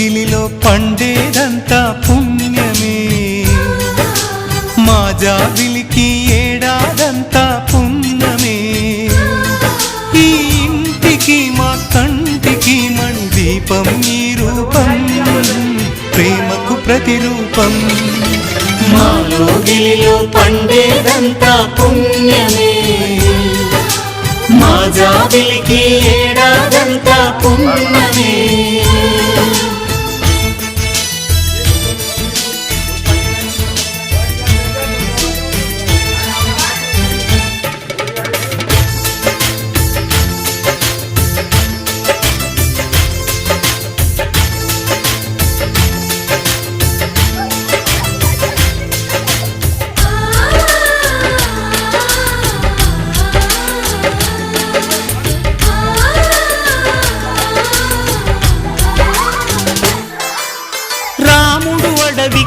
లోగిలిలో పండేదంతా పుణ్యమే. మా జాబిలికి ఏడాదంతా పుణ్యమే. ఈ ఇంటికి మా కంటికి మణి దీపం ఈ రూపం ప్రేమకు ప్రతిరూపం. మాలో గిలిలో పండేదంతా పుణ్యమే. మా జాబిలికి ఏడాదంతా పుణ్యమే.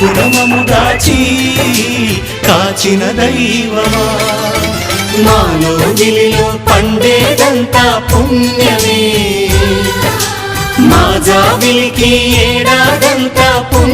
కడుపున దాచి కాచిన దైవమా? మాలో గిలిలో పండేదంతా పుణ్యమే. మా జాబిలికి ఏడాదంతా పుణ్యమే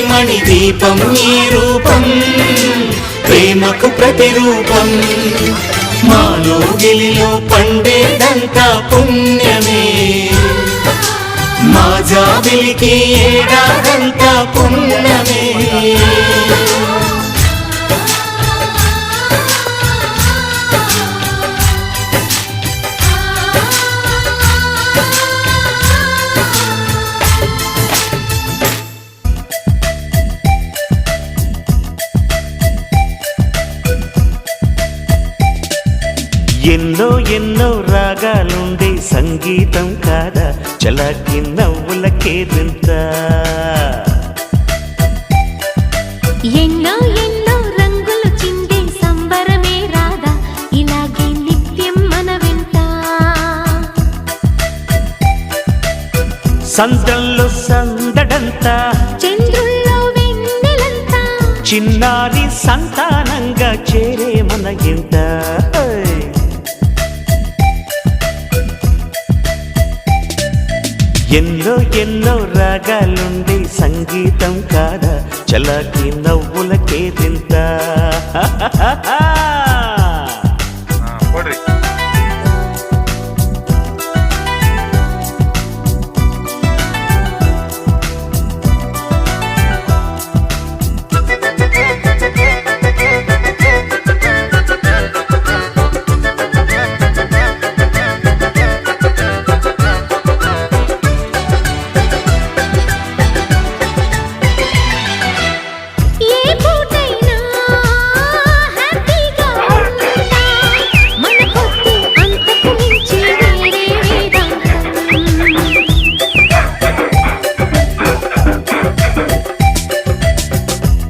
మణి దీపం ఈ రూపం ప్రేమకు ప్రతిరూపం. మాలో గిలిలో పండేదంతా పుణ్యమే. మా జాబిలికి ఏడాదంతా పుణ్యమే. ఎన్నో రాగాలుండే సంగీతం కాదా? చలాకి నవ్వులకేదింత ఎన్నో ఎన్నో రంగులు చిందే సంబరమే రాదా ఇలాగే నిత్యం మన వెంట సందంలో సందడంతా చంద్రుల్లో వెన్నెలంతా. చిన్నారి సంతానంగా చేరే మన ఇంత ఎన్నో ఎన్నో రాగాలుండి సంగీతం కాదా? చలాకి నవ్వులకే తింటా.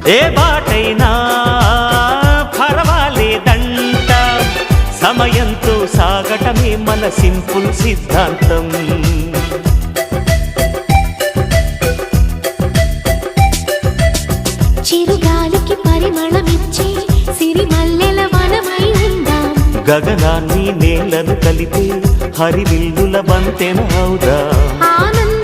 ఏ బాటైనా పర్వాలేదంట. సమయంతో సాగటమే మన సింపుల్ సిద్ధాంతం. చిరుగాలికి పరిమళమిచ్చే సిరిమల్లెల వనమై ఉందాం. గగనాన్ని నేలను కలిపే హరివిల్లుల బంతెన అవుదా? ఆనందం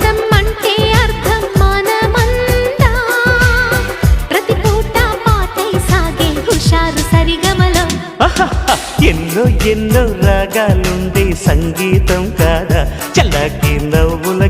ఎన్నో ఎన్నో రాగాలుండే సంగీతం కాదా? చల్లకి నవ్వుల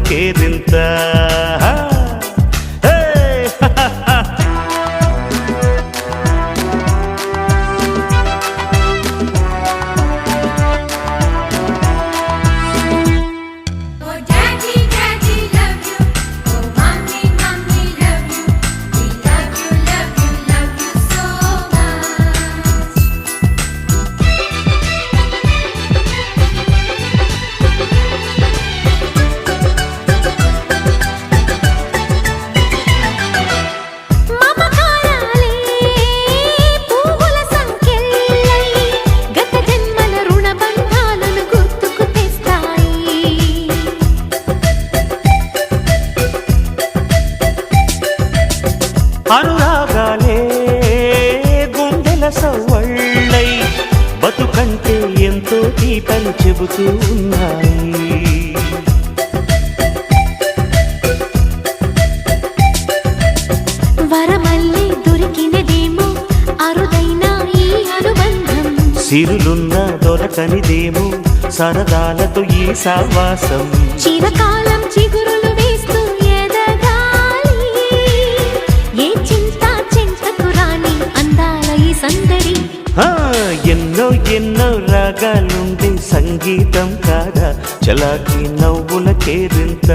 సవ్వళ్ళై బతుకంటే ఎంతో తీపని చెబుతూ ఉన్నాయి. వరమల్లే దొరికినదేమో అరుదైన ఈ అనుబంధం. సిరులున్న దొరకనిదేమో సరదాలతో ఈ సావాసం చిరకాలం చిగురులు సందడి ఎన్నో ఎన్నో రాగాలుండే సంగీతం కాదా? చలాకి నవ్వుల కేరింత.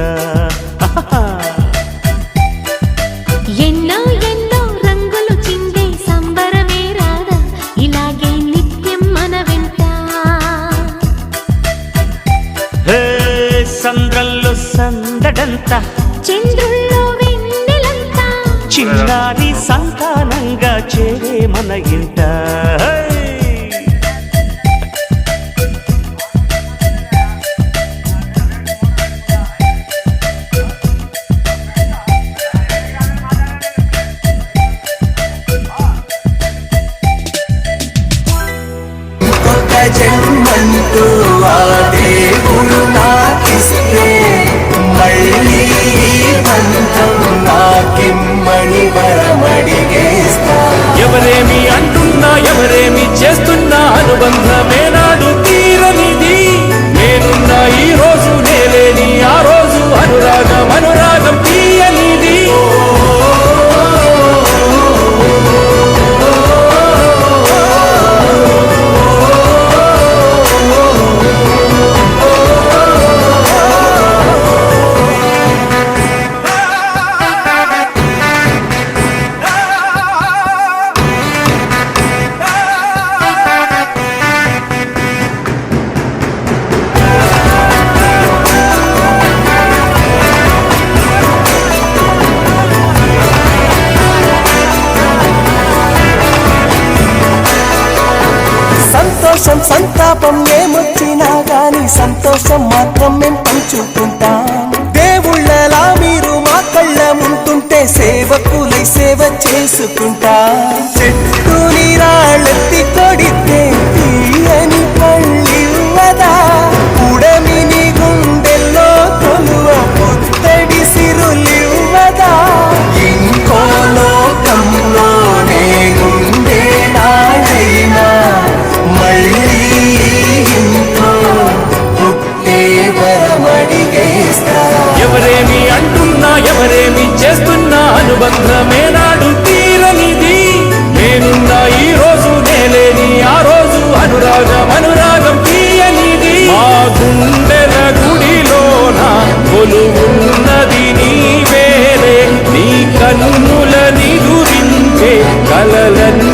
ఎన్నో ఎన్నో రంగులు చిందే సంబరమే రాదా? ఇలాగే నిత్యం మన వెంట. హే సందడంత. చంద్రుల్లో వెన్నెలంతా. చిన్నారి సంతానంగా చేరే మన ఇంట. అంటున్నా ఎవరేమి చేస్తున్నా అనుబంధమే నాడు తీరనిది. నేనున్న ఈ రోజు శాపం ఏమొచ్చినా గాని సంతోషం మాత్రం మేము పంచుకుంటాం. దేవుళ్ళలా మీరు మా కళ్ళ ముంటుంటే సేవకులై సేవ చేసుకుంటా. చెట్టు నీరాళ్ళెత్తి కొడితే తీయని కన్నుల నిదురించే కలలను